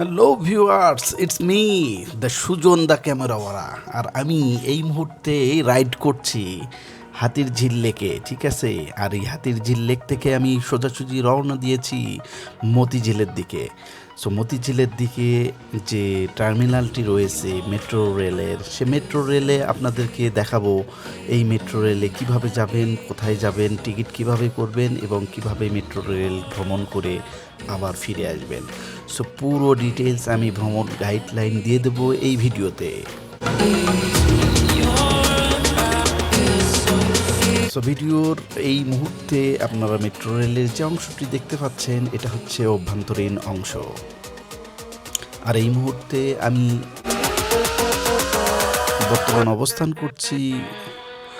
Hello viewers it's me the Sujan the ক্যামেরাওয়ালা আর আমি এই মুহূর্তে রাইড করছি হাতির ঝিল লেকে, ঠিক আছে? আর এই হাতির ঝিল লেক থেকে আমি সোজাসুজি রওনা দিয়েছি মতিঝিলের দিকে। সো মতিঝিলের দিকে যে টার্মিনালটি রয়েছে মেট্রো রেলের সে মেট্রো রেলে আপনাদেরকে দেখাবো এই মেট্রো রেলে কীভাবে যাবেন, কোথায় যাবেন, টিকিট কীভাবে করবেন এবং কীভাবে মেট্রো রেল ভ্রমণ করে আবার ফিরে আসবেন। সো পুরো ডিটেলস আমি ভ্রমণ গাইডলাইন দিয়ে দেবো এই ভিডিওতে। সো ভিডিওর এই মুহূর্তে আপনারা মেট্রো রেলের যে অংশটি দেখতে পাচ্ছেন, এটা হচ্ছে অভ্যন্তরীণ অংশ। আর এই মুহূর্তে আমি বর্তমান অবস্থান করছি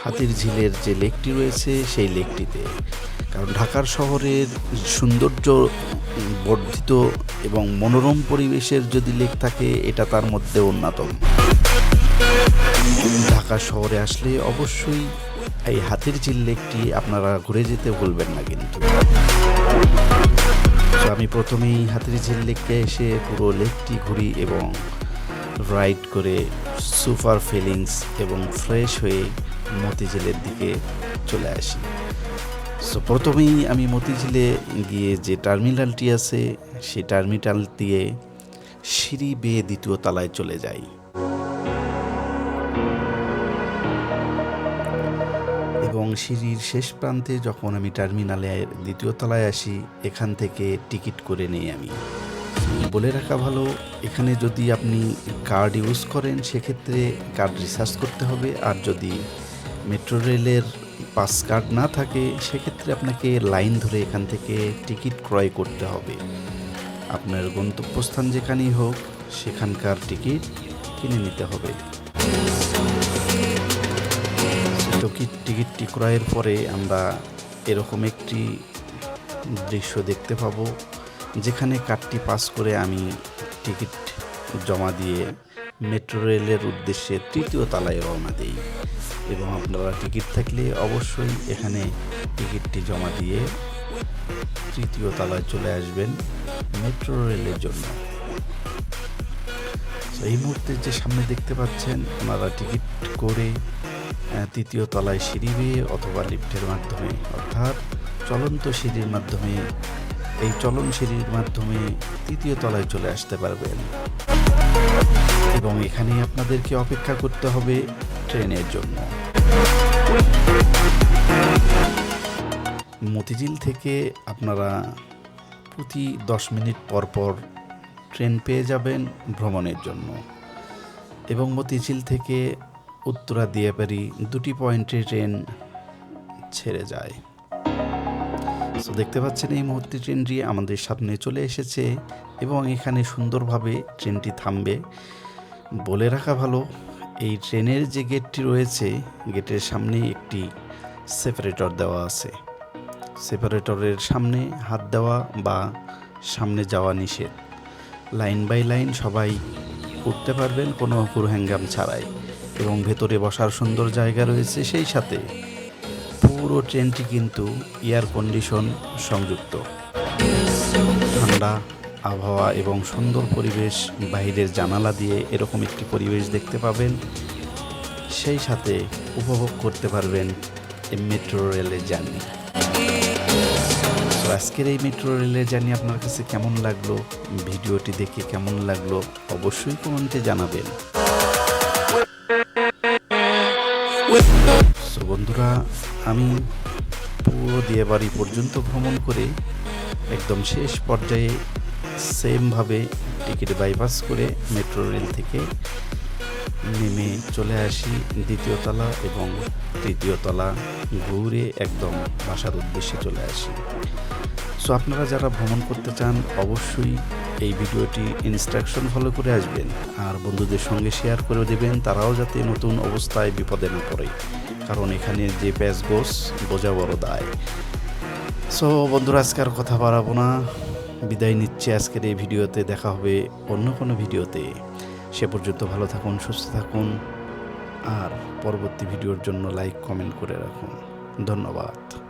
হাতির ঝিলের যে লেকটি রয়েছে, সেই লেকটিতে। কারণ ঢাকার শহরের সৌন্দর্য বর্ধিত এবং মনোরম পরিবেশের যদি লেক থাকে, এটা তার মধ্যে অন্যতম। ঢাকা শহরে আসলে অবশ্যই এই হাতির ঝিল লেকটি আপনারা ঘুরে যেতে ভুলবেন না কিন্তু। আমি প্রথমেই হাতির ঝিল লেককে এসে পুরো লেকটি ঘুরি এবং রাইড করে সুপার ফিলিংস এবং ফ্রেশ হয়ে মতিঝিলের দিকে চলে আসি। সো প্রথমেই আমি মতিঝিলে গিয়ে যে টার্মিনালটি আছে, সেই টার্মিনাল দিয়ে সিঁড়ি বেয়ে দ্বিতীয় তলায় চলে যাই। সিঁড়ির শেষ প্রান্তে যখন আমি টার্মিনালে, দ্বিতীয় তলায় আসি, এখান থেকে টিকিট করে নেই আমি। বলে রাখা ভালো, এখানে যদি আপনি কার্ড ইউজ করেন, সেক্ষেত্রে কার্ড রিসার্চ করতে হবে। আর যদি মেট্রো রেলের পাস কার্ড না থাকে, সেক্ষেত্রে আপনাকে লাইন ধরে এখান থেকে টিকিট ক্রয় করতে হবে। আপনার গন্তব্যস্থান যেখানেই হোক, সেখানকার টিকিট কিনে নিতে হবে। টিকিট টিকিটটি ক্রয়ের পরে আমরা এরকম একটি দৃশ্য দেখতে পাবো, যেখানে কার্ডটি পাস করে আমি টিকিট জমা দিয়ে মেট্রো রেলের উদ্দেশ্যে তৃতীয় তলায় রওনা দিই। এবং আপনারা টিকিট থাকলে অবশ্যই এখানে টিকিটটি জমা দিয়ে তৃতীয় তালায় চলে আসবেন মেট্রো রেলের জন্য। এই মুহূর্তে যে সামনে দেখতে পাচ্ছেন, ওনারা টিকিট করে তৃতীয় তলায় সিঁড়ি বেয়ে অথবা লিফটের মাধ্যমে, অর্থাৎ চলন্ত সিঁড়ির মাধ্যমে, এই চলন সিঁড়ির মাধ্যমে তৃতীয় তলায় চলে আসতে পারবেন। এবং এখানে আপনাদেরকে অপেক্ষা করতে হবে ট্রেনের জন্য। মতিঝিল থেকে আপনারা প্রতি দশ মিনিট পর পর ট্রেন পেয়ে যাবেন ভ্রমণের জন্য। এবং মতিঝিল থেকে উত্তরা দিয়াবাড়ি দুটি পয়েন্টে ট্রেন ছেড়ে যায়। তো দেখতে পাচ্ছেন এই মুহূর্তে ট্রেনটি আমাদের সামনে চলে এসেছে এবং এখানে সুন্দরভাবে ট্রেনটি থামবে। বলে রাখা ভালো, এই ট্রেনের যে গেটটি রয়েছে, গেটের সামনে একটি সেপারেটর দেওয়া আছে। সেপারেটরের সামনে হাত দেওয়া বা সামনে যাওয়া নিষেধ। লাইন বাই লাইন সবাই উঠতে পারবেন, কোনো হ্যাঙ্গাম ছাড়াই। এবং ভেতরে বসার সুন্দর জায়গা রয়েছে সেই সাথে। পুরো ট্রেনটি কিন্তু এয়ার কন্ডিশন সংযুক্ত। ঠান্ডা আবহাওয়া এবং সুন্দর পরিবেশ বাইরের জানালা দিয়ে এরকম একটি পরিবেশ দেখতে পাবেন। সেই সাথে উপভোগ করতে পারবেন মেট্রো রেলের জার্নি। আজকের এই মেট্রো রেলের জার্নি আপনার কাছে কেমন লাগল? ভিডিওটি দেখে কেমন লাগল? অবশ্যই কমেন্টে জানাবেন। সো বন্ধুরা, আমি পুরো দিয়ে বাড়ি পর্যন্ত ভ্রমণ করে একদম শেষ পর্যায়ে সেমভাবে টিকিট বাইপাস করে মেট্রো রেল থেকে নেমে চলে আসি দ্বিতীয় তলা এবং তৃতীয় তলা ঘুরে একদম বাসার উদ্দেশ্যে চলে আসি। সো আপনারা যারা ভ্রমণ করতে চান, অবশ্যই এই ভিডিওটি ইনস্ট্রাকশন ফলো করে আসবেন। আর বন্ধুদের সঙ্গে শেয়ার করে দেবেন, তারাও যাতে নতুন অবস্থায় বিপদে না পড়ে। কারণ এখানে যে প্যাচ গোস বোঝা বড় দায়। সো বন্ধুরা, আজকে আর কথা বাড়াবো না। বিদায় নিচ্ছে আজকের এই ভিডিওতে। দেখা হবে অন্য কোনো ভিডিওতে। সে পর্যন্ত ভালো থাকুন, সুস্থ থাকুন। আর পরবর্তী ভিডিওর জন্য লাইক কমেন্ট করে রাখুন। ধন্যবাদ।